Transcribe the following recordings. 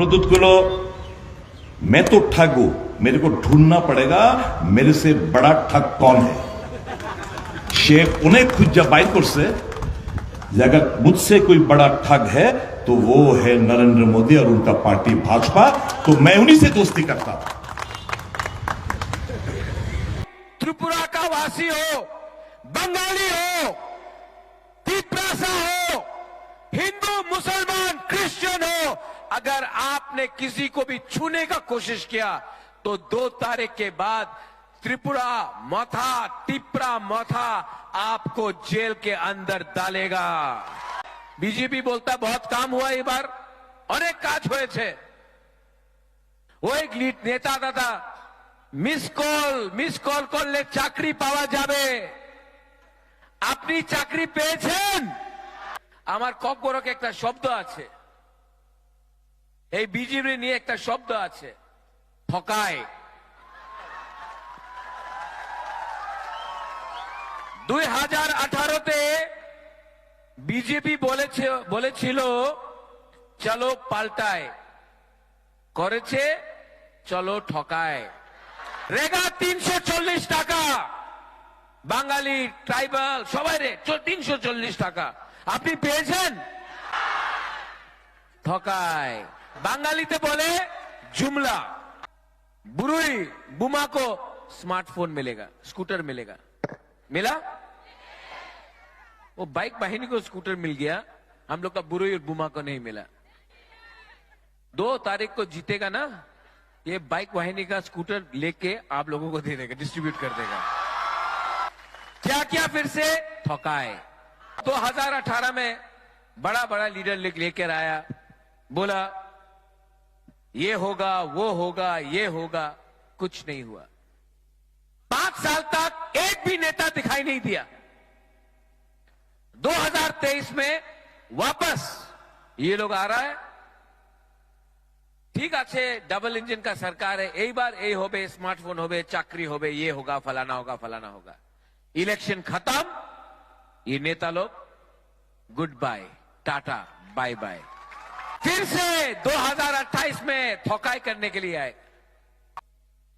प्रदूत को लो मैं तो ठग हूँ मेरे को ढूंढना पड़ेगा, मेरे से बड़ा ठग कौन है? शेख उन्हें खुद जबाई से अगर मुझसे कोई बड़ा ठग है तो वो है नरेंद्र मोदी और उनका पार्टी भाजपा तो मैं उन्हीं से दोस्ती करता हूँ। त्रिपुरा का वासी हो, बंगाली हो तीपरासा हो, हिंदू, मुसलमान, क्रिश्चियन हो अगर आपने किसी को भी छूने का कोशिश किया तो दो तारीख के बाद त्रिपुरा मथा टिपरा मथा आपको जेल के अंदर डालेगा बीजेपी बोलता बहुत काम हुआ ये बार অনেক কাজ হয়েছে ও এক লিড নেতা দাদা মিস কল মিস কল করলে চাকরি পাওয়া যাবে আপনি চাকরি পেয়েছেন আমার ককবরক একটা শব্দ আছে এই বিজেপি নিয়ে একটা শব্দ আছে। ঠকায়। দুই হাজার আঠারোতে বিজেপি বলেছে, বলেছিল, চলো পাল্টায়। করেছে, চলো ঠকায়। রেগা তিনশো চল্লিশ টাকা। বাঙালি ট্রাইবাল, সবাই রে তিনশো চল্লিশ টাকা। আপনি পেয়েছেন? ঠকায়। বাঙালিতে বলে জুমলা बुरुई बुमा को स्मार्टफोन मिलेगा स्कूटर मिलेगा मिला वो बाइक वाहिनी को स्कूटर मिल गया हम लोग का बुरुई और बुमा को नहीं मिला दो तारीख को जीतेगा ना ये बाइक वाहिनी का स्कूटर लेके आप लोगों को दे देगा डिस्ट्रीब्यूट कर देगा क्या क्या फिर से ठोकाए 2018 में बड़ा बड़ा लीडर ले- लेकर आया बोला ये होगा वो होगा ये होगा कुछ नहीं हुआ पांच साल तक एक भी नेता दिखाई नहीं दिया 2023 में वापस ये लोग आ रहा है ঠিক আছে ডাবল ইঞ্জিন का सरकार है यही बार यही होबे स्मार्टफोन होबे चाकरी होबे ये होगा फलाना होगा फलाना होगा इलेक्शन खत्म ये नेता लोग good bye tata bye bye फिर से 2028 में थोकाई करने के लिए आए।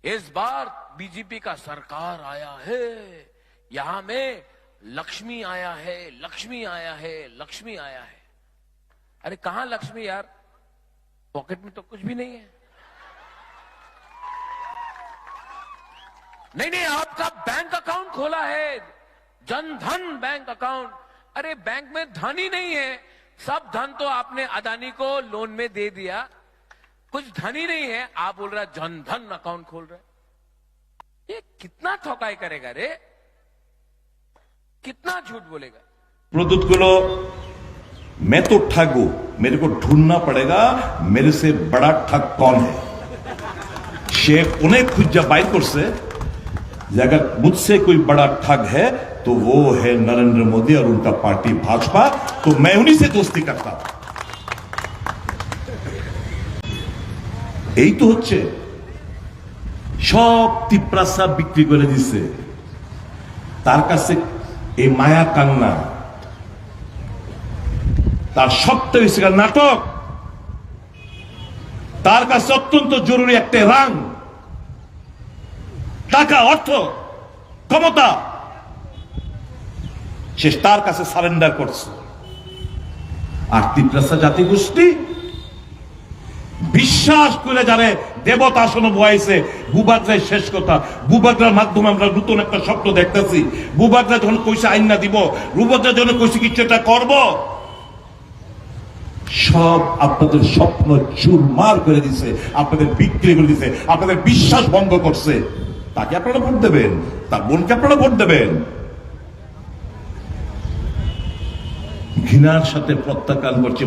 इस बार बीजेपी का सरकार आया है। यहाँ में लक्ष्मी आया है, लक्ष्मी आया है, लक्ष्मी आया है। अरे कहाँ लक्ष्मी यार? पॉकेट में तो कुछ भी नहीं है। नहीं नहीं, आपका बैंक अकाउंट खोला है। Jan Dhan bank account. अरे बैंक में धन ही नहीं है। सब धन तो आपने अदानी को लोन में दे दिया। कुछ धन ही नहीं है। आप बोल रहा जन धन अकाउंट खोल रहे ये कितना ठोकाई करेगा रे? कितना झूठ बोलेगा? प्रद्युत को मैं तो ठग हूँ। मेरे को ढूंढना पड़ेगा, मेरे से बड़ा ठग कौन है? शेख उन्हें खुद जब बाइक से, अगर मुझसे कोई बड़ा ठग है तो वो है नरेंद्र मोदी और उनका पार्टी भाजपा तो मैं उन्हीं से दोस्ती करता हूं এই তো হচ্ছে সব তিপ্রাসা বিক্রি করে দিচ্ছে তার কাছে এই মায়া কান্না তার সবটা হয়েছে গিয়ে নাটক তার কাছে অত্যন্ত জরুরি একটা রাং টাকা অর্থ ক্ষমতা সে তার কাছে সারেন্ডার করছে। আর তিপ্রাসা জাতি গোষ্ঠী বিশ্বাস করে জানে দেবতা আসন বয়েছে বুবাদ্রায় শেষ কথা। বুবাদ্রার মাধ্যমে আমরা নতুন একটা স্বপ্ন দেখতেছি। বুবাদ্রা যখন কইছে আইন না দিব, বুবাদ্রা যখন কইছে কিছু একটা করব, সব আপনাদের স্বপ্ন চুরমার করে দিছে, আপনাদের বিক্রি করে দিছে, আপনাদের বিশ্বাস ভঙ্গ করছে। তাকে আপনারা ভোট দেবেন, তার বোনকে আপনারা ভোট দেবেন। ঘৃণার সাথে প্রত্যাখ্যান করছে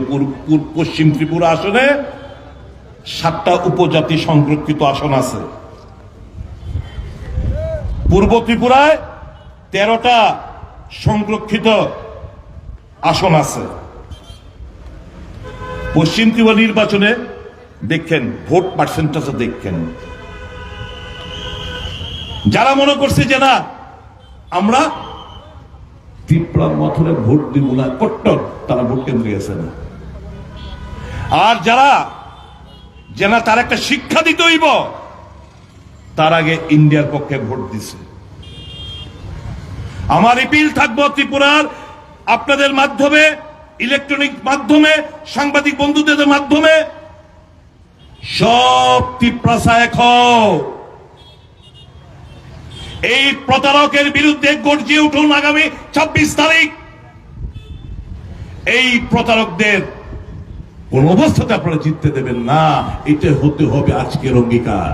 পশ্চিম ত্রিপুরা আসনে সাতটা উপজাতি সংরক্ষিত আসন আছে। পূর্ব ত্রিপুরায় তেরোটা সংরক্ষিত আসন আছে। পশ্চিম ত্রিপুরা নির্বাচনে দেখেন, ভোট পার্সেন্টেজ দেখেন। যারা মনে করছে যে না, আমরা ত্রিপুরার মথনে ভোট দিব না, কট্টর, তারা ভোট কেন্দ্রে গেছেন আর যারা যে না তার একটা শিক্ষা দিতে হইব, তার আগে ইন্ডিয়ার পক্ষে ভোট দিছে। আমার ইপিল থাকব ত্রিপুরার, আপনাদের মাধ্যমে, ইলেকট্রনিক মাধ্যমে, সাংবাদিক বন্ধুদের মাধ্যমে। সব ত্রিপ্রাসা হও। এই প্রতারকের বিরুদ্ধে গর্জিয়ে উঠুন আগামী ছাব্বিশ তারিখ। এই প্রতারকদের কোন অবস্থাতে আপনারা জিততে দেবেন না। এটা হতে হবে আজকের অঙ্গীকার।